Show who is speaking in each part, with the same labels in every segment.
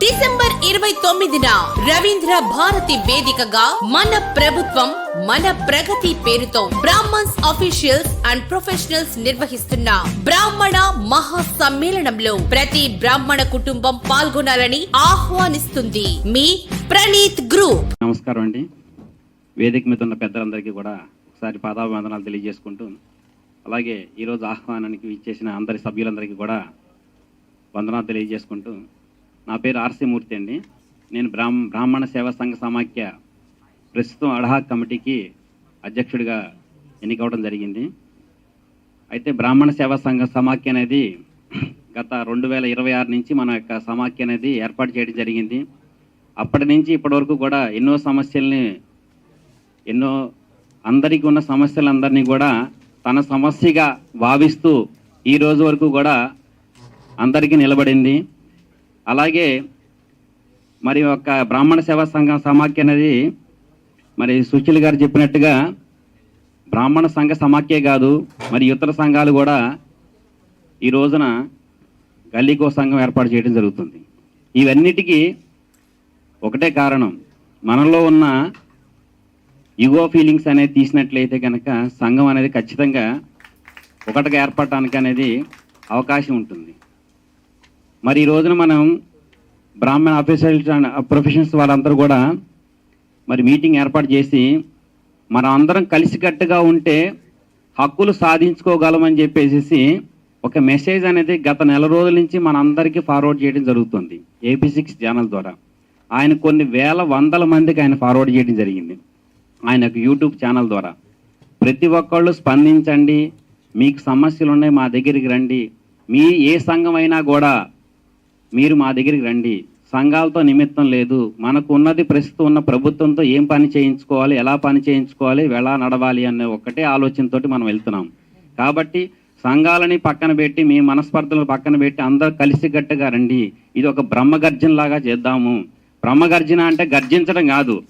Speaker 1: December ఇరవై తొమ్మిదిన రవీంద్ర భారతి వేదికగా మన ప్రభుత్వం మన ప్రగతి పేరుతో బ్రాహ్మణ్స్ అఫీషియల్స్ అండ్ ప్రొఫెషనల్స్ నిర్వహిస్తున్న బ్రాహ్మణ మహా సమ్మేళనంలో ప్రతి బ్రాహ్మణ కుటుంబం పాల్గొనాలని ఆహ్వానిస్తుంది మీ ప్రణీత్ గ్రూప్
Speaker 2: నమస్కారం అండి. వేదిక మీద ఉన్న పెద్దలందరికీ కూడా ఒకసారి పాదాభివందనాలు తెలియజేసుకుంటూ అలాగే ఈరోజు ఆహ్వానానికి ఇచ్చేసిన అందరి సభ్యులందరికీ కూడా వందనాలు తెలియజేసుకుంటూ నా పేరు ఆర్సీమూర్తి అండి. నేను బ్రాహ్మ బ్రాహ్మణ సేవా సంఘ సమాఖ్య ప్రస్తుతం అడహా కమిటీకి అధ్యక్షుడిగా ఎన్నికవడం జరిగింది. అయితే బ్రాహ్మణ సేవా సంఘ సమాఖ్య అనేది గత రెండు వేల ఇరవై ఆరు నుంచి మన యొక్క సమాఖ్య అనేది ఏర్పాటు చేయడం జరిగింది. అప్పటి నుంచి ఇప్పటివరకు కూడా ఎన్నో సమస్యల్ని ఎన్నో అందరికీ ఉన్న సమస్యలందరినీ కూడా తన సమస్యగా భావిస్తూ ఈ రోజు వరకు కూడా అందరికీ నిలబడింది. అలాగే మరి ఒక బ్రాహ్మణ సేవా సంఘం సమాఖ్య అనేది మరి సుశీల్ గారు చెప్పినట్టుగా బ్రాహ్మణ సంఘ సమాఖ్యే కాదు మరి ఇతర సంఘాలు కూడా ఈ రోజున గల్లీకో సంఘం ఏర్పాటు చేయడం జరుగుతుంది. ఇవన్నిటికీ ఒకటే కారణం మనలో ఉన్న ఇగో ఫీలింగ్స్ అనేది తీసినట్లయితే కనుక సంఘం అనేది ఖచ్చితంగా ఒకటిగా ఏర్పడటానికి అనేది అవకాశం ఉంటుంది. మరి ఈ రోజున మనం బ్రాహ్మణ ఆఫీసర్స్ అండ్ ప్రొఫెషన్స్ వాళ్ళందరూ కూడా మరి మీటింగ్ ఏర్పాటు చేసి మనం అందరం కలిసికట్టుగా ఉంటే హక్కులు సాధించుకోగలమని చెప్పేసి ఒక మెసేజ్ అనేది గత నెల రోజుల నుంచి మనందరికీ ఫార్వర్డ్ చేయడం జరుగుతుంది ఏపీ సిక్స్ ఛానల్ ద్వారా. ఆయన కొన్ని వేల వందల మందికి ఆయన ఫార్వర్డ్ చేయడం జరిగింది. ఆయన యూట్యూబ్ ఛానల్ ద్వారా. ప్రతి ఒక్కళ్ళు స్పందించండి. మీకు సమస్యలు ఉన్నాయి మా దగ్గరికి రండి. మీ ఏ సంఘం అయినా కూడా మీరు మా దగ్గరికి రండి. సంఘాలతో నిమిత్తం లేదు. మనకు ఉన్నది ప్రస్తుతం ఉన్న ప్రభుత్వంతో ఏం పని చేయించుకోవాలి ఎలా పని చేయించుకోవాలి ఎలా నడవాలి అనే ఒక్కటే ఆలోచనతోటి మనం వెళ్తున్నాం. కాబట్టి సంఘాలని పక్కన పెట్టి మీ మనస్పర్ధలను పక్కన పెట్టి అందరూ కలిసికట్టుగా రండి. ఇది ఒక బ్రహ్మగర్జన లాగా చేద్దాము. బ్రహ్మగర్జన అంటే గర్జించడం కాదు.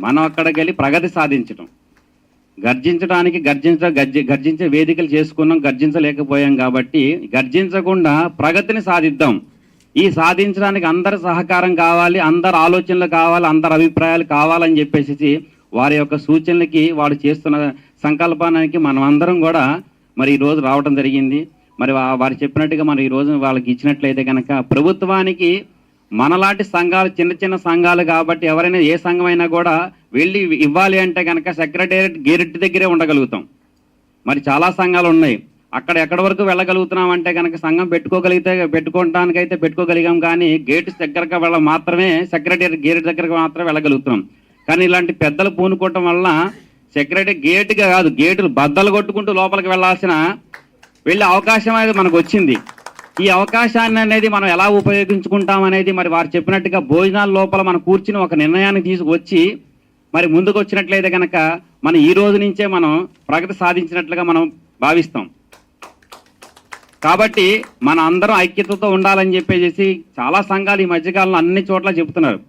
Speaker 2: మనం అక్కడికి వెళ్ళి ప్రగతి సాధించడం గర్జించడానికి గర్జించ గర్జి గర్జించే వేదికలు చేసుకున్నాం గర్జించలేకపోయాం కాబట్టి గర్జించకుండా ప్రగతిని సాధిద్దాం. ఈ సాధించడానికి అందరి సహకారం కావాలి అందరి ఆలోచనలు కావాలి అందరి అభిప్రాయాలు కావాలని చెప్పేసి వారి యొక్క సూచనలకి వాడు చేస్తున్న సంకల్పానికి మనం అందరం కూడా మరి ఈ రోజు రావడం జరిగింది. మరి వారు చెప్పినట్టుగా మనం ఈ రోజు వాళ్ళకి ఇచ్చినట్లయితే కనుక ప్రభుత్వానికి మనలాంటి సంఘాలు చిన్న చిన్న సంఘాలు కాబట్టి ఎవరైనా ఏ సంఘం అయినా కూడా వెళ్ళి ఇవ్వాలి అంటే కనుక సెక్రటేరియట్ గేరెట్ దగ్గరే ఉండగలుగుతాం. మరి చాలా సంఘాలు ఉన్నాయి. అక్కడ ఎక్కడి వరకు వెళ్ళగలుగుతున్నాం అంటే కనుక సంఘం పెట్టుకోగలిగితే పెట్టుకోవడానికైతే పెట్టుకోగలిగాం కానీ గేట్ దగ్గరకు వెళ్ళ మాత్రమే సెక్రటరీ గేట్ దగ్గరకు మాత్రమే వెళ్ళగలుగుతున్నాం. కానీ ఇలాంటి పెద్దలు పూనుకోవటం వల్ల సెక్రటరీ గేట్గా కాదు గేటులు బద్దలు కొట్టుకుంటూ లోపలికి వెళ్ళాల్సిన వెళ్ళే అవకాశం అనేది మనకు వచ్చింది. ఈ అవకాశాన్ని అనేది మనం ఎలా ఉపయోగించుకుంటాం అనేది మరి వారు చెప్పినట్టుగా భోజనాల లోపల మనం కూర్చుని ఒక నిర్ణయాన్ని తీసుకొచ్చి మరి ముందుకు వచ్చినట్లయితే కనుక మనం ఈ రోజు నుంచే మనం ప్రగతి సాధించినట్లుగా మనం భావిస్తాం. కాబట్టి మన అందరం ఐక్యతతో ఉండాలని చెప్పేసి చాలా సంఘాలు ఈ మధ్యకాలంలో అన్ని చోట్ల చెబుతున్నారు.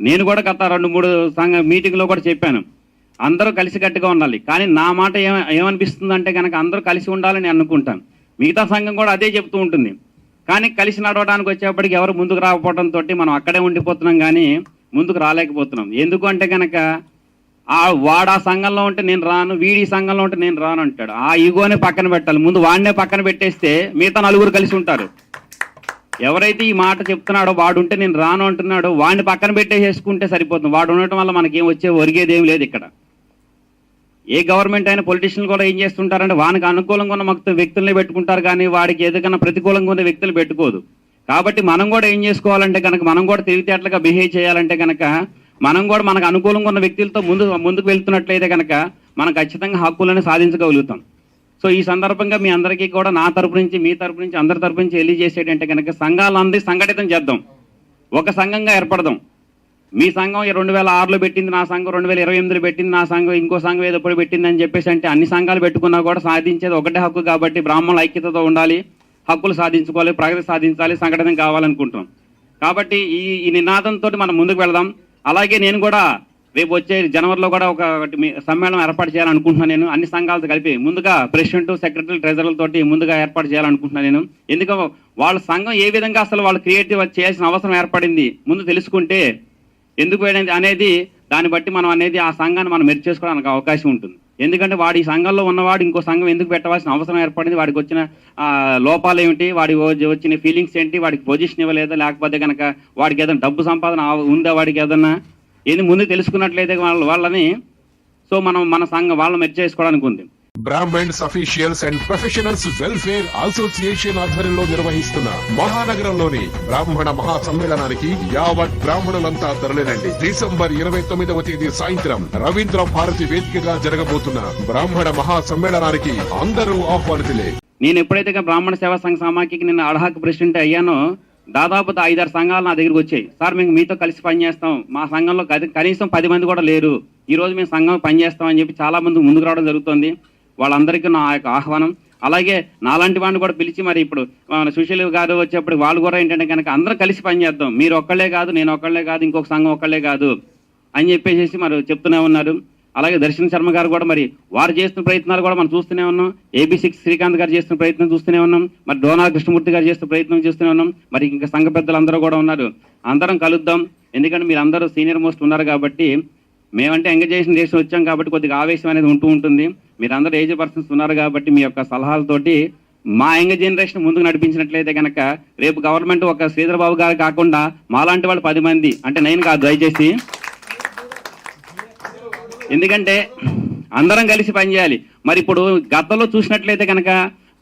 Speaker 2: నేను కూడా గత రెండు మూడు సంఘ మీటింగ్లో కూడా చెప్పాను. అందరూ కలిసికట్టుగా ఉండాలి. కానీ నా మాట ఏమ ఏమనిపిస్తుంది అంటే కనుక అందరూ కలిసి ఉండాలని అనుకుంటాను. మిగతా సంఘం కూడా అదే చెప్తూ ఉంటుంది. కానీ కలిసి నడవడానికి వచ్చేప్పటికి ఎవరు ముందుకు రాకపోవడంతో మనం అక్కడే ఉండిపోతున్నాం కానీ ముందుకు రాలేకపోతున్నాం. ఎందుకు అంటే కనుక ఆ వాడా సంఘంలో ఉంటే నేను రాను వీడి సంఘంలో ఉంటే నేను రాను అంటాడు. ఆ ఈగోనే పక్కన పెట్టాలి. ముందు వాడినే పక్కన పెట్టేస్తే మిగతా నలుగురు కలిసి ఉంటారు. ఎవరైతే ఈ మాట చెప్తున్నాడో వాడు ఉంటే నేను రాను అంటున్నాడో వాడిని పక్కన పెట్టేసేసుకుంటే సరిపోతుంది. వాడు ఉండటం వల్ల మనకేం వచ్చే ఒరిగేది ఏం లేదు ఇక్కడ. ఏ గవర్నమెంట్ అయినా పొలిటీషియన్ కూడా ఏం చేస్తుంటారంటే వానికి అనుకూలంగా ఉన్న మొత్తం వ్యక్తుల్ని పెట్టుకుంటారు కానీ వాడికి ఏదైనా ప్రతికూలంగా ఉన్న వ్యక్తులు పెట్టుకోదు. కాబట్టి మనం కూడా ఏం చేసుకోవాలంటే కనుక మనం కూడా తెలివితేటలుగా బిహేవ్ చేయాలంటే కనుక మనం కూడా మనకు అనుకూలంగా ఉన్న వ్యక్తులతో ముందు ముందుకు వెళ్తున్నట్లయితే కనుక మనం ఖచ్చితంగా హక్కులను సాధించగలుగుతాం. సో ఈ సందర్భంగా మీ అందరికీ కూడా నా తరపు నుంచి మీ తరపు నుంచి అందరి తరపు నుంచి తెలియజేసేటంటే కనుక సంఘాలందరి సంఘటితం చేద్దాం. ఒక సంఘంగా ఏర్పడదాం. మీ సంఘం రెండు వేల ఆరులో పెట్టింది నా సంఘం రెండు వేల ఇరవై ఎనిమిదిలో పెట్టింది నా సంఘం ఇంకో సంఘం ఏదో ఎప్పుడు పెట్టింది అని చెప్పేసి అంటే అన్ని సంఘాలు పెట్టుకున్నా కూడా సాధించేది ఒకటే హక్కు కాబట్టి బ్రాహ్మణుల ఐక్యతతో ఉండాలి హక్కులు సాధించుకోవాలి ప్రగతి సాధించాలి సంఘటన కావాలనుకుంటున్నాం. కాబట్టి ఈ ఈ నినాదంతో మనం ముందుకు వెళదాం. అలాగే నేను కూడా రేపు వచ్చే జనవరిలో కూడా ఒక ఒకటి సమ్మేళనం ఏర్పాటు చేయాలనుకుంటున్నాను నేను. అన్ని సంఘాలతో కలిపి ముందుగా ప్రెసిడెంట్ సెక్రటరీ ట్రెజరర్ ముందుగా ఏర్పాటు చేయాలనుకుంటున్నాను నేను. ఎందుకు వాళ్ళ సంఘం ఏ విధంగా అసలు వాళ్ళు క్రియేటివ్ చేయాల్సిన అవసరం ఏర్పడింది ముందు తెలుసుకుంటే ఎందుకు అనేది- అనేది దాన్ని బట్టి మనం అనేది ఆ సంఘాన్ని మనం మెరుగు చేసుకోవడానికి అవకాశం ఉంటుంది. ఎందుకంటే వాడి సంఘంలో ఉన్నవాడు ఇంకో సంఘం ఎందుకు పెట్టవలసిన అవసరం ఏర్పడింది? వాడికి వచ్చిన లోపాలు ఏమిటి? వాడి వచ్చిన ఫీలింగ్స్ ఏంటి? వాడికి పొజిషన్ ఇవ్వలేదా? లేకపోతే కనుక వాడికి ఏదైనా డబ్బు సంపాదన ఉందా వాడికి ఏదన్నా ఏది? ముందు తెలుసుకున్నట్లయితే వాళ్ళ వాళ్ళని సో మనం మన సంఘం వాళ్ళని మెరుగు చేసుకోవడానికి ఉంది.
Speaker 3: Brahmins officials and professionals welfare association ఆధ్వర్యంలో నిర్వహిస్తున్న మహానగరంలోని బ్రాహ్మణ మహా సమ్మేళనానికి యావత్ బ్రాహ్మణులంతా తరలినండి డిసెంబర్ ఇరవై తొమ్మిదవ తేదీ సాయంత్రం రవీంద్ర భారతి వేదికగా జరగబోతున్న బ్రాహ్మణ మహా సమ్మేళనానికి అందరూ ఆహ్వానితులే
Speaker 2: నేను ఎప్పుడైతే బ్రాహ్మణ సేవా సంఘ సమాఖ్యకి నేను అడహాక్ ప్రెసిడెంట్ అయ్యానో దాదాపు ఐదారు సంఘాలు నా దగ్గరికి వచ్చాయి. సార్ మేము మీతో కలిసి పనిచేస్తాం. మా సంఘంలో కనీసం పది మంది కూడా లేరు. ఈ రోజు మేము సంఘం పనిచేస్తామని చెప్పి చాలా మంది ముందుకు రావడం జరుగుతుంది. వాళ్ళందరికీ నా యొక్క ఆహ్వానం. అలాగే నాలాంటి వాడిని కూడా పిలిచి మరి ఇప్పుడు మన సుశీల్ గారు వచ్చేప్పుడు వాళ్ళు కూడా ఏంటంటే కనుక అందరం కలిసి పనిచేద్దాం మీరు ఒక్కళ్ళే కాదు నేను ఒక్కళ్ళే కాదు ఇంకొక సంఘం ఒక్కళ్ళే కాదు అని చెప్పేసి మరి చెప్తూనే ఉన్నారు. అలాగే దర్శన్ శర్మ గారు కూడా మరి వారు చేస్తున్న ప్రయత్నాలు కూడా మనం చూస్తూనే ఉన్నాం. ఏబీ సిక్స్ శ్రీకాంత్ గారు చేస్తున్న ప్రయత్నం చూస్తూనే ఉన్నాం. మరి డోనా కృష్ణమూర్తి గారు చేస్తున్న ప్రయత్నం చూస్తూనే ఉన్నాం. మరి ఇంకా సంఘ పెద్దలు అందరూ కూడా ఉన్నారు. అందరం కలుద్దాం. ఎందుకంటే మీరు అందరూ సీనియర్ మోస్ట్ ఉన్నారు కాబట్టి మేమంటే ఎంగేజ్ చేసిన దేశం వచ్చాం కాబట్టి కొద్దిగా ఆవేశం అనేది ఉంటూ ఉంటుంది. మీరందరూ ఏజ్ పర్సన్స్ ఉన్నారు కాబట్టి మీ యొక్క సలహాలతోటి మా యంగ్ జనరేషన్ ముందుకు నడిపించినట్లయితే కనుక రేపు గవర్నమెంట్ ఒక శ్రీధర్ బాబు గారు కాకుండా మాలాంటి వాళ్ళు పది మంది అంటే నేను కాదు దయచేసి. ఎందుకంటే అందరం కలిసి పనిచేయాలి. మరి ఇప్పుడు గతంలో చూసినట్లయితే కనుక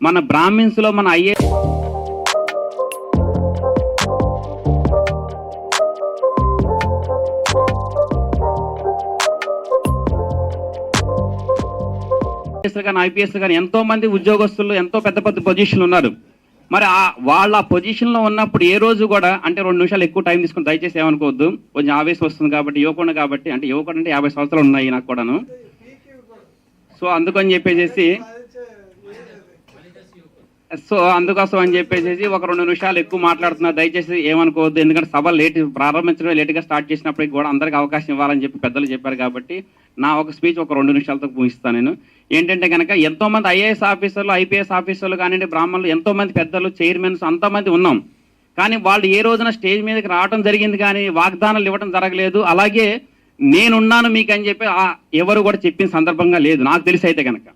Speaker 2: మన బ్రాహ్మిన్స్లో మన అయ్యే కానీ ఐపీఎస్లు కానీ ఎంతో మంది ఉద్యోగస్తులు ఎంతో పెద్ద పెద్ద పొజిషన్లు ఉన్నారు. మరి ఆ వాళ్ళ పొజిషన్లో ఉన్నప్పుడు ఏ రోజు కూడా అంటే రెండు నిమిషాలు ఎక్కువ టైం తీసుకుని దయచేసి ఏమనుకోవద్దు. కొంచెం ఆవేశం వస్తుంది కాబట్టి యువకుడు కాబట్టి అంటే యువకుడు అంటే యాభై సంవత్సరాలు ఉన్నాయి నాకు కూడాను. సో అందుకని చెప్పేసి సో అందుకోసం అని చెప్పేసి ఒక రెండు నిమిషాలు ఎక్కువ మాట్లాడుతున్నా. దయచేసి ఏమనుకోవద్దు. ఎందుకంటే సభ లేట్ ప్రారంభించడం లేట్గా స్టార్ట్ చేసినప్పటికి కూడా అందరికీ అవకాశం ఇవ్వాలని చెప్పి పెద్దలు చెప్పారు కాబట్టి నా ఒక స్పీచ్ ఒక రెండు నిమిషాలతో ముగిస్తాను నేను. ఏంటంటే కనుక ఎంతోమంది ఐఏఎస్ ఆఫీసర్లు ఐపీఎస్ ఆఫీసర్లు కానివ్వండి బ్రాహ్మణులు ఎంతోమంది పెద్దలు చైర్మన్స్ అంతమంది ఉన్నాం. కానీ వాళ్ళు ఏ రోజున స్టేజ్ మీదకి రావడం జరిగింది కానీ వాగ్దానాలు ఇవ్వడం జరగలేదు. అలాగే నేనున్నాను మీకు అని చెప్పి ఎవరు కూడా చెప్పిన సందర్భంగా లేదు. నాకు తెలిసి అయితే కనుక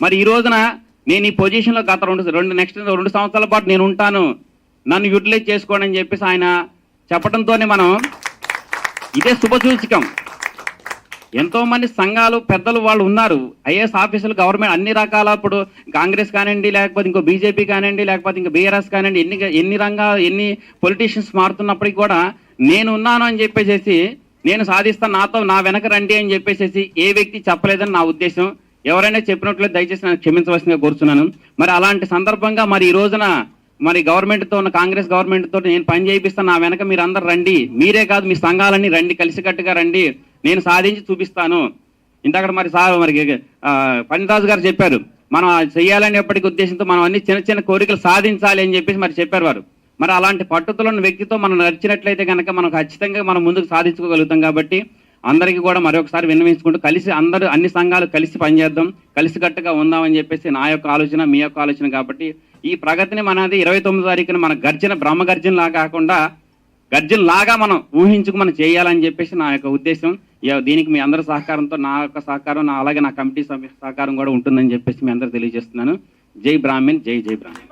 Speaker 2: మరి ఈ రోజున నేను ఈ పొజిషన్లో గత రెండు రెండు నెక్స్ట్ రెండు సంవత్సరాల పాటు నేను ఉంటాను. నన్ను యూటిలైజ్ చేసుకోండి అని చెప్పేసి ఆయన చెప్పడంతోనే మనం ఇదే శుభసూచకం ఎంతో మంది సంఘాలు పెద్దలు వాళ్ళు ఉన్నారు. ఐఏఎస్ ఆఫీసులు గవర్నమెంట్ అన్ని రకాల ఇప్పుడు కాంగ్రెస్ కానివ్వండి లేకపోతే ఇంకో బీజేపీ కానివ్వండి లేకపోతే ఇంకా బీఆర్ఎస్ కానివ్వండి ఎన్ని ఎన్ని రంగాలు ఎన్ని పొలిటీషియన్స్ మారుతున్నప్పటికీ కూడా నేను ఉన్నాను అని చెప్పేసి నేను సాధిస్తాను నాతో నా వెనక రండి అని చెప్పేసి ఏ వ్యక్తి చెప్పలేదని నా ఉద్దేశం. ఎవరైనా చెప్పినట్లయితే దయచేసి నేను క్షమించవలసిందిగా కోరుతున్నాను మరి అలాంటి సందర్భంగా మరి ఈ రోజున మరి గవర్నమెంట్తో ఉన్న కాంగ్రెస్ గవర్నమెంట్తో నేను పని చేయిస్తాను నా వెనక మీరు అందరు రండి. మీరే కాదు మీ సంఘాలన్నీ రండి కలిసికట్టుగా రండి. నేను సాధించి చూపిస్తాను. ఇందాక మరి సార్ మరి ఆ, పండిరాజు గారు చెప్పారు. మనం చేయాలని ఎప్పటికీ ఉద్దేశంతో మనం అన్ని చిన్న చిన్న కోరికలు సాధించాలి అని చెప్పేసి మరి చెప్పారు వారు. మరి అలాంటి పట్టుదలను వ్యక్తితో మనం నడిచినట్లయితే కనుక మనం ఖచ్చితంగా మనం ముందుకు సాధించుకోగలుగుతాం కాబట్టి అందరికీ కూడా మరొకసారి విన్నవించుకుంటూ కలిసి అందరూ అన్ని సంఘాలు కలిసి పనిచేద్దాం కలిసికట్టుగా ఉందామని చెప్పేసి నా యొక్క ఆలోచన మీ యొక్క ఆలోచన కాబట్టి ఈ ప్రగతిని మనది ఇరవై తొమ్మిది తారీఖున మన గర్జన బ్రహ్మ గర్జన కాకుండా గర్జన లాగా మనం ఊహించుకు మనం చేయాలని చెప్పేసి నా యొక్క ఉద్దేశం. దీనికి మీ అందరి సహకారంతో నా యొక్క సహకారం నా అలాగే నా కమిటీ సభ్య సహకారం కూడా ఉంటుందని చెప్పేసి మీ అందరూ తెలియజేస్తున్నాను. జై బ్రాహ్మణ్ జై జై బ్రాహ్మణ్.